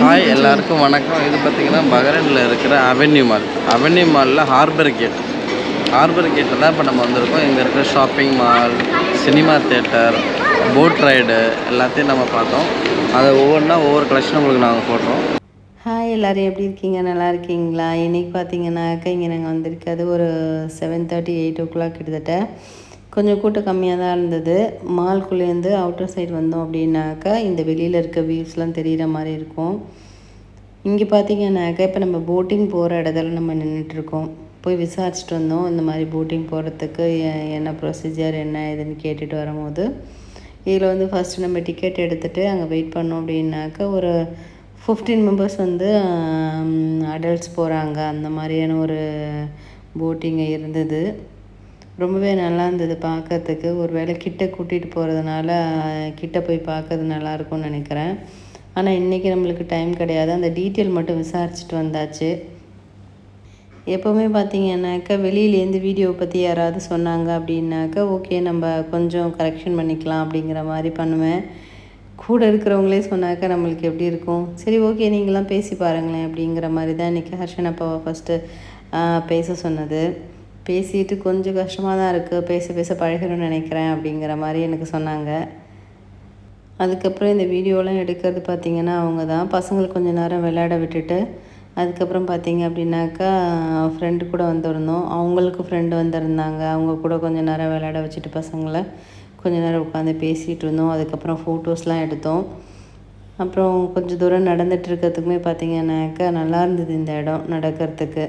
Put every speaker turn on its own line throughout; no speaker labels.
hi எல்லாருக்கும் வணக்கம் இது பார்த்திங்கன்னா பகரனில் இருக்கிற அவென்யூ மால் அவென்யூ மாலில் ஹார்பர் கேட் ஹார்பர் கேட்டில் தான் இப்போ நம்ம வந்திருக்கோம் இங்கே இருக்கிற shopping mall cinema theatre boat ride எல்லாத்தையும் நம்ம பார்த்தோம் அதை ஒவ்வொன்றா ஒவ்வொரு கலெக்ஷன் உங்களுக்கு நாங்கள் போடுறோம்
ஹாய் எல்லோரும் எப்படி இருக்கீங்க நல்லா இருக்கீங்களா இன்றைக்கி பார்த்தீங்கன்னாக்கா இங்கே நாங்கள் வந்திருக்காது ஒரு seven thirty eight o'clock கிட்டத்தட்ட கொஞ்சம் கூட்டம் கம்மியாக தான் இருந்தது மால்குள்ளேருந்து அவுட்டர் சைடு வந்தோம் அப்படின்னாக்கா இந்த வெளியில் இருக்க வியூஸ்லாம் தெரிகிற மாதிரி இருக்கும் இங்கே பார்த்தீங்கன்னாக்கா இப்போ நம்ம போட்டிங் போகிற இடத்துல நம்ம நின்றுட்டுருக்கோம் போய் விசாரிச்சுட்டு வந்தோம் இந்த மாதிரி போட்டிங் போகிறதுக்கு என்ன ப்ரொசீஜர் என்ன இதுன்னு கேட்டுட்டு வரும்போது இதில் வந்து ஃபஸ்ட்டு நம்ம டிக்கெட் எடுத்துகிட்டு அங்கே வெயிட் பண்ணோம் அப்படின்னாக்கா ஒரு ஃபிஃப்டீன் மெம்பர்ஸ் வந்து அடல்ட்ஸ் போகிறாங்க அந்த மாதிரியான ஒரு போட்டிங்கை இருந்தது ரொம்பவே நல்லா இருந்தது பார்க்கறதுக்கு ஒரு வேளை கிட்ட கூட்டிகிட்டு போகிறதுனால கிட்ட போய் பார்க்கறது நல்லாயிருக்கும்னு நினைக்கிறேன் ஆனால் இன்றைக்கி நம்மளுக்கு டைம் கிடையாது அந்த டீட்டெயில் மட்டும் விசாரிச்சுட்டு வந்தாச்சு எப்போவுமே பார்த்தீங்கன்னாக்கா வெளியிலேருந்து வீடியோ பற்றி யாராவது சொன்னாங்க அப்படின்னாக்கா ஓகே நம்ம கொஞ்சம் கரெக்ஷன் பண்ணிக்கலாம் அப்படிங்கிற மாதிரி பண்ணுவேன் கூட இருக்கிறவங்களே சொன்னாக்கா நம்மளுக்கு எப்படி இருக்கும் சரி ஓகே நீங்களாம் பேசி பாருங்களேன் அப்படிங்கிற மாதிரி தான் இன்றைக்கி ஹர்ஷன் அப்பாவை ஃபஸ்ட்டு பேச சொன்னது பேசிட்டு கொஞ்சம் கஷ்டமாக தான் இருக்குது பேச பேச பழகணும்னு நினைக்கிறேன் அப்படிங்கிற மாதிரி எனக்கு சொன்னாங்க அதுக்கப்புறம் இந்த வீடியோலாம் எடுக்கிறது பார்த்திங்கன்னா அவங்க தான் பசங்களுக்கு கொஞ்சம் நேரம் விளையாட விட்டுட்டு அதுக்கப்புறம் பார்த்திங்க அப்படின்னாக்கா ஃப்ரெண்டு கூட வந்திருந்தோம் அவங்களுக்கு ஃப்ரெண்டு வந்திருந்தாங்க அவங்க கூட கொஞ்சம் நேரம் விளையாட வச்சுட்டு பசங்களை கொஞ்சம் நேரம் உட்காந்து பேசிகிட்டு இருந்தோம் அதுக்கப்புறம் ஃபோட்டோஸ்லாம் எடுத்தோம் அப்புறம் கொஞ்சம் தூரம் நடந்துகிட்டு இருக்கிறதுக்குமே பார்த்தீங்கன்னாக்கா நல்லா இருந்தது இந்த இடம் நடக்கிறதுக்கு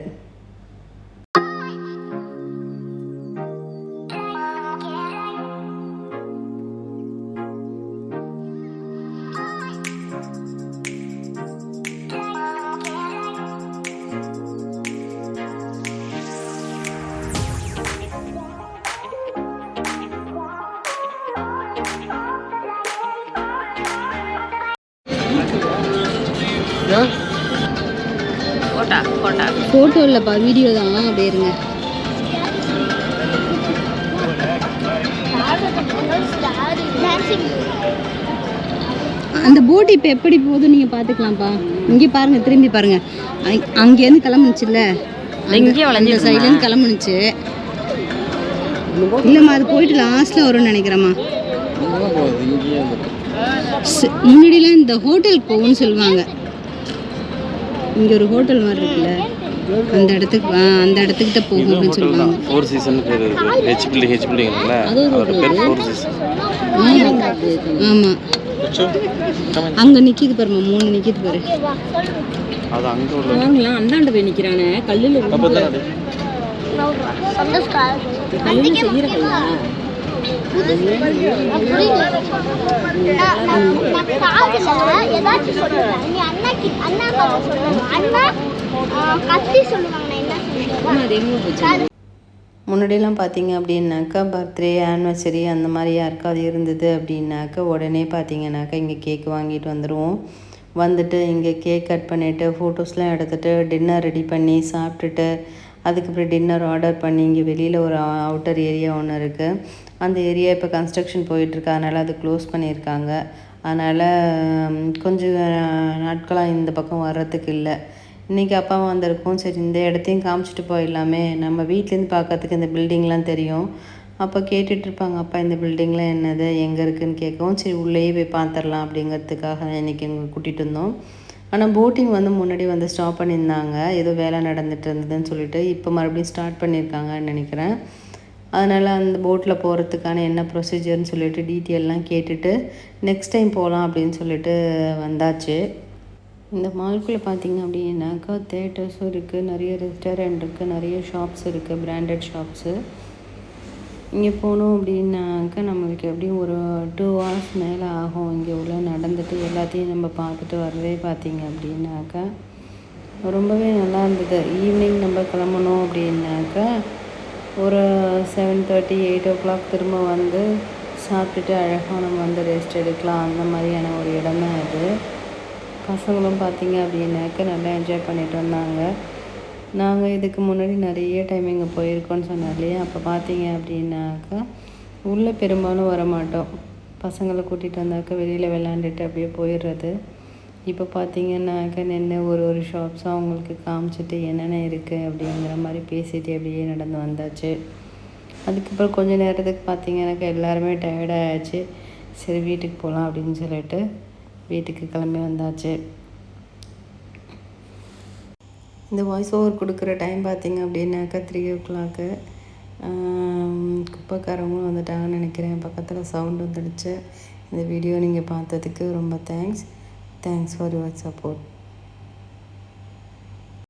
ஃபோட்டோ இல்லைப்பா வீடியோ தான் அப்படியே இருங்க அந்த போட் இப்போ எப்படி போகுதுன்னு நீங்கள் பார்த்துக்கலாம்ப்பா இங்கே பாருங்கள் திரும்பி பாருங்கள் அங்கேருந்து கிளம்புனுச்சுல்ல
அந்த சைட்லேருந்து கிளம்புனுச்சு
இல்லைம்மா அது போயிட்டு லாஸ்ட்டில் வரும்னு நினைக்கிறேம்மா முன்னாடிலாம் இந்த ஹோட்டலுக்கு போகும்னு சொல்லுவாங்க இங்கே ஒரு ஹோட்டல் மாதிரி இருக்குல்ல அந்த இடத்துக்கு அந்த இடத்துக்கிட்ட போகும் அப்படின்னு சொல்லுவாங்க
four season H building H building இருக்குல்ல அதோட பேர் ஃபோர் சீசன்
ஆமாம் அங்கே நிற்கிது பாருமா மூணு நிற்கிது பாரு அது அங்கே உள்ள வாங்கலாம் அந்தாண்ட போய் நிற்கிறானே கல்லில் கல்லில் செய்கிறாங்களா முன்னாடியெல்லாம் பார்த்தீங்க அப்படின்னாக்கா பர்த்டே ஆனிவர்சரி அந்த மாதிரி யாருக்காவது இருந்தது அப்படின்னாக்கா உடனே பார்த்தீங்கன்னாக்கா இங்கே கேக் வாங்கிட்டு வந்துடுவோம் வந்துட்டு இங்கே கேக் கட் பண்ணிவிட்டு ஃபோட்டோஸ்லாம் எடுத்துகிட்டு டின்னர் ரெடி பண்ணி சாப்பிட்டுட்டு அதுக்கு அப்புறம் டின்னர் ஆர்டர் பண்ணி இங்கே வெளியில் ஒரு அவுட்டர் ஏரியா ஒன்று இருக்குது அந்த ஏரியா இப்போ கன்ஸ்ட்ரக்ஷன் போயிட்டுருக்கு அதனால் அது க்ளோஸ் பண்ணியிருக்காங்க அதனால் கொஞ்சம் நாட்களாக இந்த பக்கம் வர்றதுக்கு இல்லை இன்றைக்கி அப்பா வந்திருக்கோம் சரி இந்த இடத்தையும் காமிச்சிட்டு போயிடலாமே நம்ம வீட்லேருந்து பார்க்கறதுக்கு இந்த பில்டிங்லாம் தெரியும் அப்போ கேட்டுட்ருப்பாங்க அப்பா இந்த பில்டிங்லாம் என்னது எங்கே இருக்குதுன்னு கேட்கவும் சரி உள்ளேயே போய் பார்த்துடலாம் அப்படிங்கிறதுக்காக இன்றைக்கி எங்கள் கூட்டிகிட்டு வந்தோம் ஆனால் போட்டிங் வந்து முன்னாடி வந்து ஸ்டாப் பண்ணியிருந்தாங்க ஏதோ வேலை நடந்துகிட்டு இருந்ததுன்னு சொல்லிட்டு இப்போ மறுபடியும் ஸ்டார்ட் பண்ணியிருக்காங்கன்னு நினைக்கிறேன் அதனால் அந்த போட்டில் போகிறதுக்கான என்ன ப்ரொசீஜர்னு சொல்லிட்டு டீட்டெயிலெலாம் கேட்டுட்டு நெக்ஸ்ட் டைம் போகலாம் அப்படின்னு சொல்லிட்டு வந்தாச்சு இந்த மால்குள்ளே பார்த்திங்க அப்படின்னாக்கா தேட்டர்ஸும் இருக்குது நிறைய ரெஸ்டாரண்ட் இருக்குது நிறைய ஷாப்ஸ் இருக்குது பிராண்டட் ஷாப்ஸு இங்கே போனோம் அப்படின்னாக்கா நம்மளுக்கு எப்படியும் ஒரு டூ ஹவர்ஸ் மேலே ஆகும் இங்கே உள்ள நடந்துட்டு எல்லாத்தையும் நம்ம பார்த்துட்டு வரவே பார்த்தீங்க அப்படின்னாக்கா ரொம்பவே நல்லா இருந்தது ஈவினிங் நம்ம கிளம்பணும் அப்படின்னாக்க ஒரு seven thirty eight o'clock திரும்ப வந்து சாப்பிட்டுட்டு அழகாக நம்ம வந்து ரெஸ்ட் எடுக்கலாம் அந்த மாதிரியான ஒரு இடம் தான் அது பசங்களும் பார்த்தீங்க அப்படின்னாக்கா நல்லா என்ஜாய் பண்ணிட்டு வந்தாங்க நாங்கள் இதுக்கு முன்னாடி நிறைய டைம் இங்கே போயிருக்கோன்னு சொன்னாலே இல்லையா அப்போ பார்த்தீங்க அப்படின்னாக்கா உள்ளே பெரும்பாலும் வரமாட்டோம் பசங்களை கூட்டிகிட்டு வந்தாக்கா வெளியில் விளாண்டுட்டு அப்படியே போயிடுறது இப்போ பார்த்தீங்கன்னாக்கா நின்று ஒரு ஒரு ஷாப்ஸும் அவங்களுக்கு காமிச்சிட்டு என்னென்ன இருக்குது அப்படிங்கிற மாதிரி பேசிட்டு அப்படியே நடந்து வந்தாச்சு அதுக்கப்புறம் கொஞ்சம் நேரத்துக்கு பார்த்தீங்கன்னாக்கா எல்லாருமே டயர்டாகிடுச்சு சரி வீட்டுக்கு போகலாம் அப்படின்னு சொல்லிட்டு வீட்டுக்கு கிளம்பி வந்தாச்சு இந்த வாய்ஸ் ஓவர் கொடுக்குற டைம் பார்த்திங்க அப்படின்னாக்கா த்ரீ ஓ கிளாக்கு குப்பைக்காரங்களும் வந்துட்டாங்கன்னு நினைக்கிறேன் பக்கத்தில் சவுண்ட் வந்துடுச்சு இந்த வீடியோ நீங்கள் பார்த்ததுக்கு ரொம்ப thanks thanks for your support